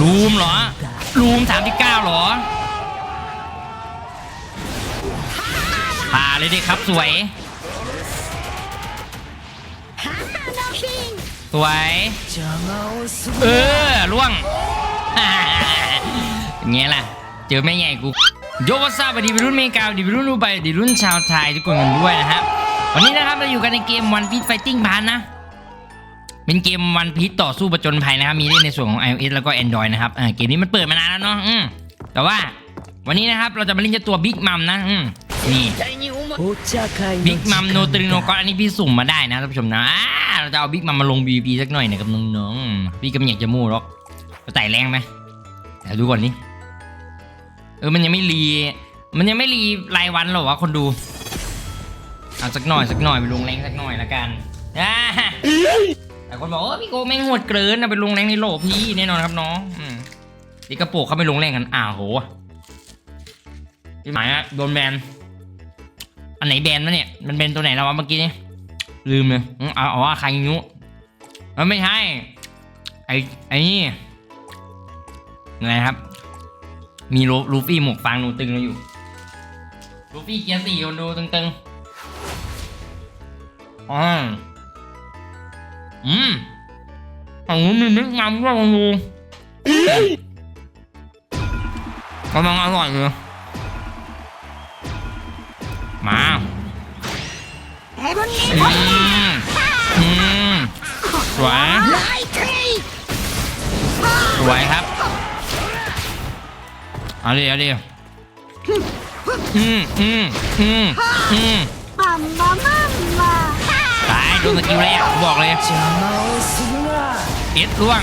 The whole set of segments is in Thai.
รูมเหรอ รูมสามที่เก้าเหรอผ่าเลยดิครับสวย สวย เออล่วงเงี้ยล่ะ เจอแม่ใหญ่กู โยวัสซาบดีวัยรุ่นเมกาดีวัยรุ่นดูไบดีรุ่นชาวไทยทุกคนกันด้วยนะฮะวันนี้นะครับเราอยู่กันในเกม One Piece Fighting พานนะ เป็นเกม One Piece ต่อสู้ประจนภัยนะครับ มีเล่นในส่วนของ iOS แล้วก็ Android นะครับเกมนี้มันเปิดมานานแล้วเนาะแต่ว่าวันนี้นะครับเราจะมาเล่นเจ้าตัว Big Mom นะนี่บิ๊กมัมโนตริโนกอนอันนี้พี่สุ่มมาได้นะท่านผู้ชมนะเราจะเอาบิ๊กมัมมาลง BB สักหน่อยนะครับน้องๆพี่ก็ไม่อยากจะมู่หรอกจะไต่แรงไหมเดี๋ยวดูก่อนนี่เออมันยังไม่รี มันยังไม่รีรายวันหรอวะคนดูเอาสักหน่อยสักหน่อยไปลงแรงสักหน่อยละกันอ่า แต่คนบอกเออพี่โกแม่งโหดเกินนะไปลงแรงในโลกพี่แน่นอนครับน้องอืมนี่กระโปรงเขาไปลงแรงกันอ้าวโหพี่หมายอะโดนแบนอันไหนแบนวะเนี่ยมันเป็นตัวไหนแล้ววะเมื่อกี้นี่ลืมเลยเอาเอาว่าใครยุมันไม่ใช่ไอ้ไอ้นี่อะไรครับ มีลูลูฟี่หมวกฟางนูตึงเราอยู่ลูฟี่เกียร์สี่คนดูตึงๆอ๋อ อืมฝั่งนู้นมีมิกมัมด้วยคนดูกำลังอร่อยเลยมาอืมอืมสวยสวยครับเอาดิเอาดิอืมอืมอืมอืมตาย โดนสกิลแรกบอกเลยเอ็ดล่วง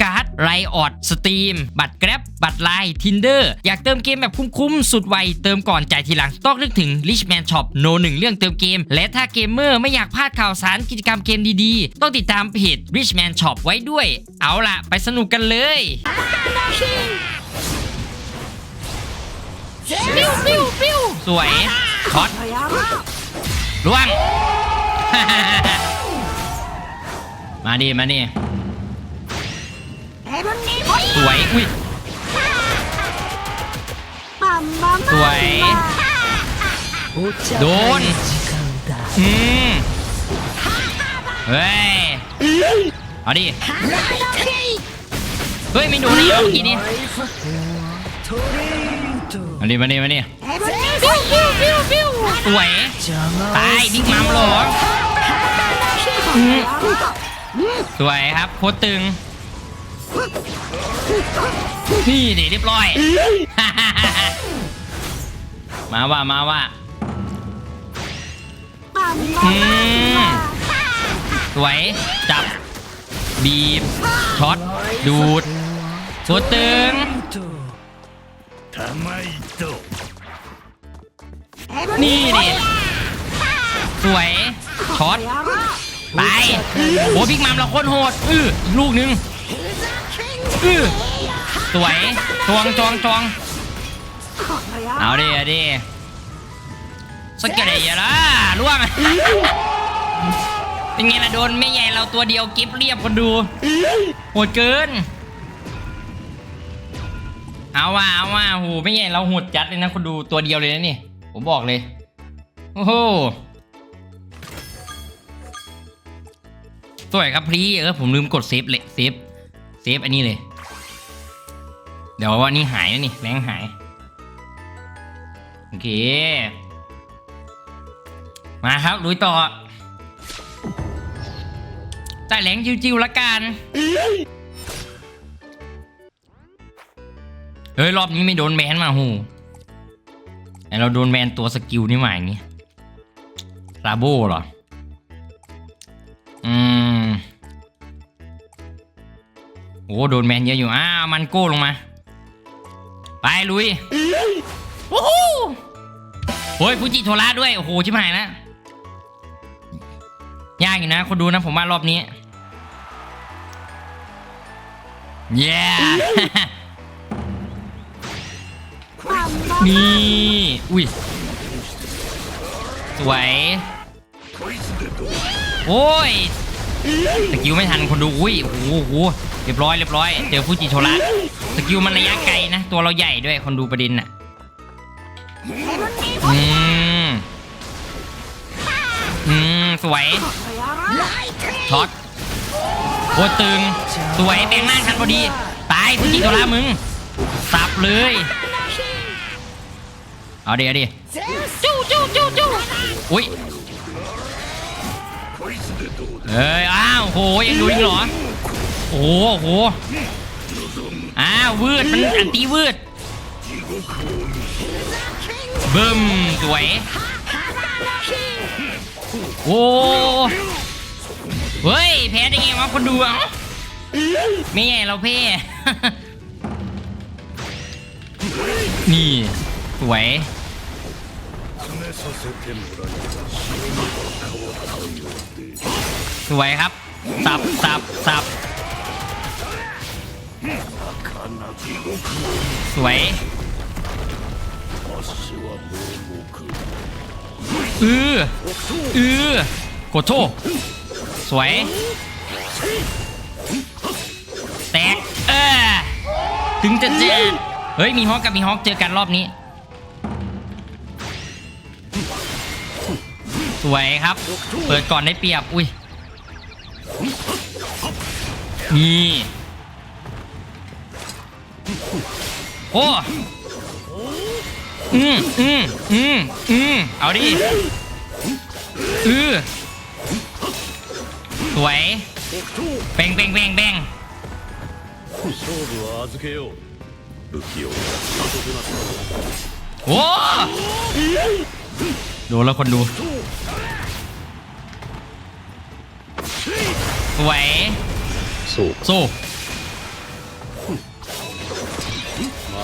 การ์ด ไรออดสตรีมบัตรแกร็บบัตรไลน์ทินเดอร์อยากเติมเกมแบบคุ้มๆ สุดไว เติมก่อนจ่ายทีหลัง ต้องนึกถึง Richman Shop โนหนึ่งเรื่องเติมเกม และถ้าเกมเมอร์ไม่อยากพลาดข่าวสารกิจกรรมเกมดีๆ ต้องติดตามเพจ Richman Shop ไว้ด้วย เอาล่ะ ไปสนุกกันเลยสวยช็อตล่วง มาดิมาดิ สวยอุ้ยสวย โดน อืมเฮ้ยเอาดิเฮ้ยไม่โดนเลยเหรอเมื่อกี้นี้มาดิมาดิมาดิสวยตายบิ๊กมัมเหรออืมสวยครับโคตรตึง นี่ดิเรียบร้อย มาว่ามาว่าสวย จับ บีบ ช็อต ดูดโคตรตึงนี่ดิสวย ช็อต ไป โอ้บิ๊กมัมเราโคตรโหด อืออีกลูกหนึง อือสวยจวงจวงจวงเอาดิเอาดิสเกลเดียละล่วงเป็นไงล่ะโดนไม่ใหญ่เราตัวเดียวกิฟเรียบคนดูโหดเกิน เอาว่าเอาว่าโหไม่ใหญ่เราโหดจัดเลยนะคนดูตัวเดียวเลยนะนี่ผมบอกเลยโอ้โหสวยครับพี่เออผมลืมกดเซฟเลยเซฟเซฟอันนี้เลย เดี๋ยวว่านี่หายนะนี่แรงหาย โอเค มาครับลุยต่อแต่แหลงจิวๆละกัน เฮ้ย รอบนี้ไม่โดนแบนมาหูแต่เราโดนแบนตัวสกิลนี่หว่าอย่างงี้ลาโบเหรอ อืมโอ้โดนแมนเยอะอยู่ อ้าว มันโก้ลงมา ไปลุยโอ้โหโอ้ยฟูจิโทระด้วยโอ้โหชิบหายนะยากอยู่นะ คนดูนะผมว่ารอบนี้เย้นี่อุ้ยสวย โอ้ยสกิลไม่ทันคนดูอุ้ยโอ้โหโอ้โห เรียบร้อยเรียบร้อยเจอฟูจิโทระสกิลมันระยะไกลนะ ตัวเราใหญ่ด้วยคนดูประเด็นน่ะอืมอืมสวยช็อตโคตรตึงสวยแปลงร่างทันพอดี ตายฟูจิโทระมึงสับเลยเอาดิเอาดิจู้จู้จู้จู้อุ้ยเอ้ยอ้าวโหยังดูอีกเหรอ โอ้โหอ้าววืดมันอันตีวืดบึ้มสวย โอ้เฮ้ยแพ้ได้ไงวะคนดูอะไม่ไงเราเพ่นี่ สวยสวยครับ สับสับสับ สวยอืออือกดโทษสวย แตก เออ ถึงจะเจอเฮ้ย มีฮอกกับมีฮอกเจอกันรอบนี้ สวยครับ เปิดก่อนได้เปรียบ อุ้ยนี่ โอ้อืมอืมอืมอืมเอาดิออสวยเบ่งเบ่งเบ่งเป่งโอ้ดูแล้วคนดูสวยสู้สู้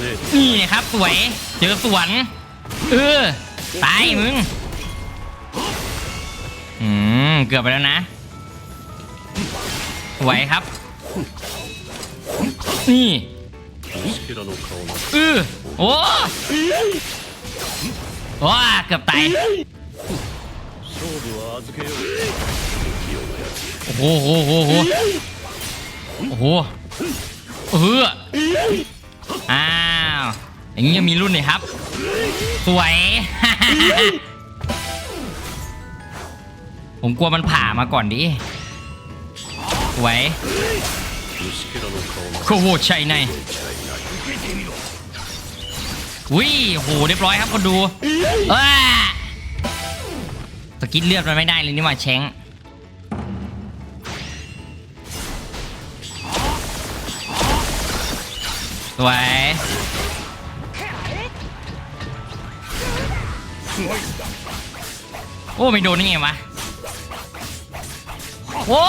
นี่นี่ครับสวยเจอสวนเออตายมึงอืมเกือบไปแล้วนะไหวครับ นี่เออโอ้ว้เกือบตายโอ้โหโอ้โหโอ้โหเออ อ้าว อย่างนี้ยังมีรุ่นเลยครับ สวย ผมกลัวมันผ่ามาก่อนดิ สวยโคโวชัยในวิ่งโหเรียบร้อยครับคนดูสกิดเลือดมันไม่ได้เลยนี่มาแชง วยโอ้ไม่โดนนี่ไงวะโอ้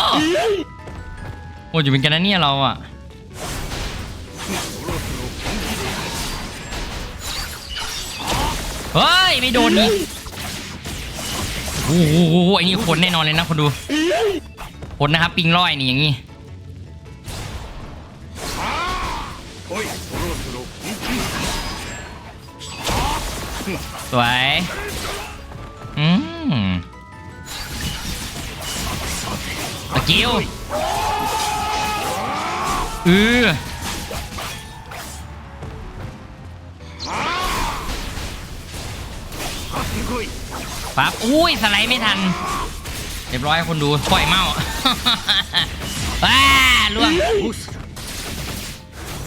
โอ้อยู่เป็นกันนะเนี่ยเราอะเฮ้ยไม่โดนนี่โอ้โหไอ้นี่คนแน่นอนเลยนะคนดูคนนะครับปิงร้อยนี่อย่างนี้ สวย อืมตะกิ้วเออปั๊บอุ้ย สไลด์ไม่ทัน เรียบร้อยคนดู ปล่อยเมาว้าล่วง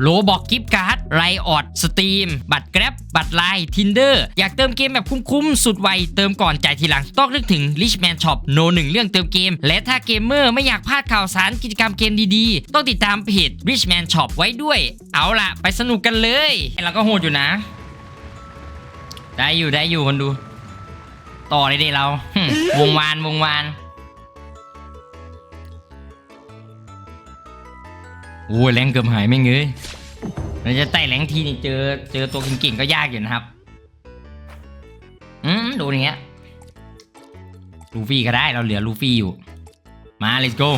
โลบอกกิฟต์การ์ดไรออดสตรีมบัตรแกร็บบัตรไลน์ทินเดอร์อยากเติมเกมแบบคุ้มๆ สุดไว เติมก่อนจ่ายทีหลัง ต้องนึกถึง Richman Shop โนหนึ่งเรื่องเติมเกม และถ้าเกมเมอร์ไม่อยากพลาดข่าวสารกิจกรรมเกมดีๆ ต้องติดตามเพจ Richman Shop ไว้ด้วย เอาล่ะ ไปสนุกกันเลยเราก็โหดอยู่นะ ได้อยู่ได้อยู่คนดู ต่อเลยดิเรา วงวานวงวาน โอ้ยแรงเกือบหายไม่เงยเราจะไต่แรงทีนี่เจอเจอตัวเก่งๆก็ยากอยู่นะครับ อืมดูอย่างเงี้ย ลูฟี่ก็ได้เราเหลือลูฟี่อยู่ มา let's go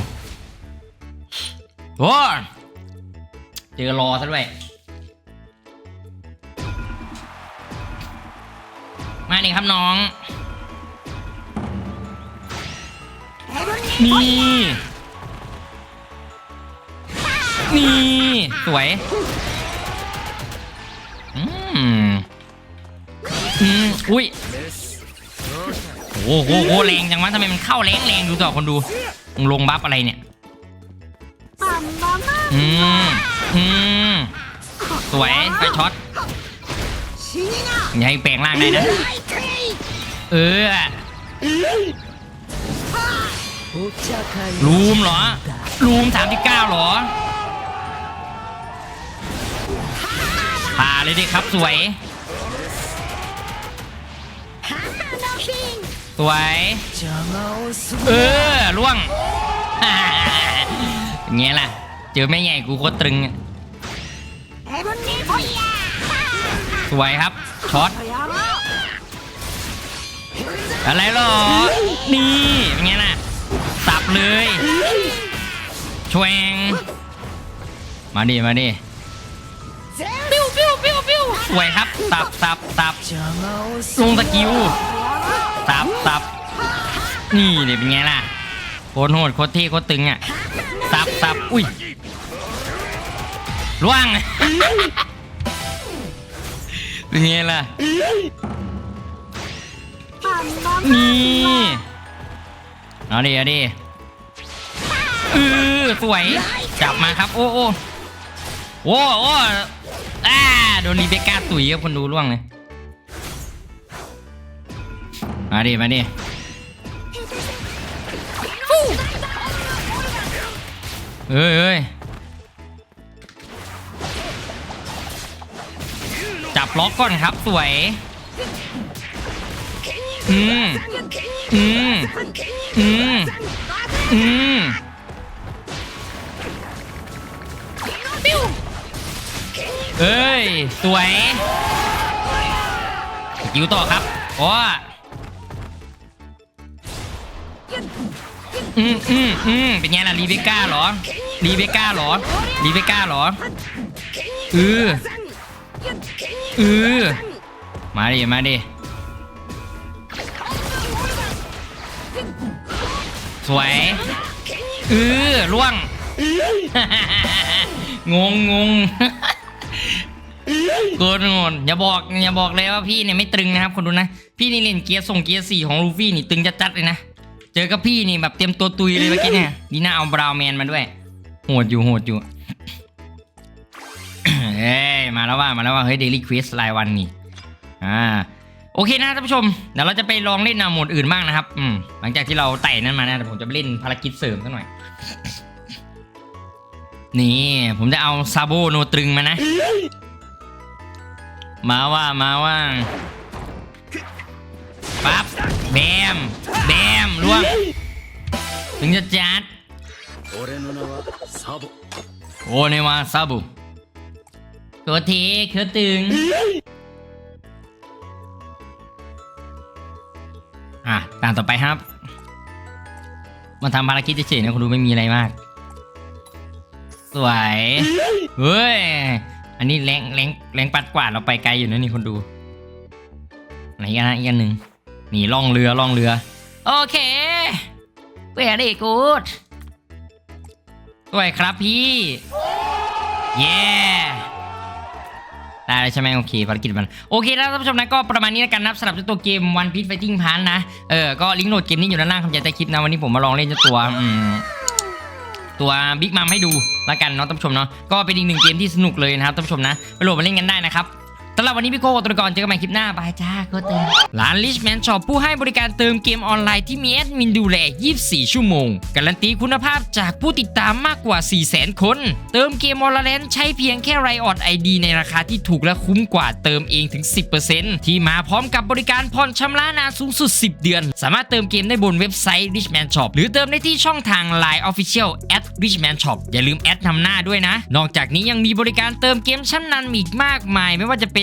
โอ้เจอรอซะด้วย มาดิครับน้อง นี่นี่ สวยอืมอืมอุ้ยโอ้โหโอ้แรงจังวะทำไมมันเข้าแรงแรงดูต่อคนดูลงบัฟอะไรเนี่ยอืมอืมสวยไปช็อตอย่าให้แปลงร่างได้นะเออรูมเหรอรูมสามที่เก้าเหรอ ผ่าเลยดิครับสวย สวย เออล่วงเงี้ยล่ะ เจอแม่ใหญ่กูโคตรตรึงสวยครับช็อตอะไรหรอ นี่เป็นไงล่ะสับเลยชวงมาดิ มาดิ วสวยครับสับสับสับลงสกิลสับสับนี่เนี่ยเป็นไงล่ะโคตรโหดโคตรเท่โคตรตึงอะสับสับอุ้ยล่วงเป็นไงล่ะนี่เอาดิเอาดิเออสวยจับมาครับ โอ้โอ้โอ้โอ้ อ่าโดนรีเบคก้าตุ๋ยครับคนดูร่วงเลย มาดิ มาดิเอ้ยเอ้ยจับล็อกก่อนครับสวย อืม อืม อืม อืม เอ้ย สวยยิวต่อครับโอ้อืมอืมอืมเป็นไงล่ะรีเบก้าหรอรีเบก้าหรอรีเบก้าหรอเออเออมาดิ มาดิ สวยเออล่วง งงงง โกนงนอย่าบอกอย่าบอกเลยว่าพี่เนี่ยไม่ตรึงนะครับคนดูนะ พี่นี่เล่นเกียร์ส่งเกียร์สี่ของลูฟี่นี่ตึงจัดๆเลยนะเจอกับพี่นี่แบบเตรียมตัวตุยเลยเมื่อกี้เนี่ยดีน่าเอาบราวแมนมาด้วยโหดอยู่โหดอยู่เฮ้ยมาแล้วว่ามาแล้วว่าเฮ้ยเดลี่ควิสรายวันนี่อ่าโอเคนะท่านผู้ชมเดี๋ยวเราจะไปลองเล่นแนวโหมดอื่นบ้างนะครับอืมหลังจากที่เราไต่นั้นมานะเดี๋ยวผมจะไปเล่นภารกิจเสริมสักหน่อยนี่ผมจะเอาซาโบโนตรึงมานะ มาว่ามาว่าปั๊บแบมแบมล่วงถึงจะจัดโอ้ในมาซาบุโกเทคือตึงอะต่างต่อไปครับ มันทำภารกิจเฉยๆนะคุณดูไม่มีอะไรมาก สวย เฮ้ย อันนี้แรงแรงแรงปัดกวาดเราไปไกลอยู่นะนี่คนดูไหนกันนะอีกอันหนึ่งนี่ล่องเรือล่องเรือ โอเค very good สวยครับพี่เย้ได้แล้วใช่ไหมโอเคภารกิจมัน โอเคแล้วท่านผู้ชมนะก็ประมาณนี้แล้วกันนะสำหรับเจ้าตัวเกม One Piece Fighting p a n นะ เออ ก็ลิงก์โหลดเกมนี้อยู่ด้านล่างคำใจใต้คลิปนะ วันนี้ผมมาลองเล่นเจ้าตัว อืม ตัวบิ๊กมัมให้ดูละกันเนาะท่านผู้ชมเนาะก็เป็นอีกหนึ่งเกมที่สนุกเลยนะครับท่านผู้ชมนะไปโหลดมาเล่นกันได้นะครับ สำหรับวันนี้พี่โก้ตัวก่อนเจอกันใหม่คลิปหน้าบายจ้าโกเติมร้าน Richman Shop ผู้ให้บริการเติมเกมออนไลน์ที่มีแอดมินดูแล 24 ชั่วโมง การันตีคุณภาพจากผู้ติดตามมากกว่า 400,000 คน เติมเกมออนไลน์ใช้เพียงแค่ไรออดไอดีในราคาที่ถูกและคุ้มกว่าเติมเองถึง 10%ที่มาพร้อมกับบริการผ่อนชำระนานสูงสุด 10 เดือน สามารถเติมเกมได้บนเว็บไซต์ Richman Shop หรือเติมได้ที่ช่องทาง Line Official at Richman Shop อย่าลืมแอดนำหน้าด้วยนะ นอกจากนี้ยังมีบริการเติมเกมชั้นนำอีกมากมาย ไม่ว่าจะเป็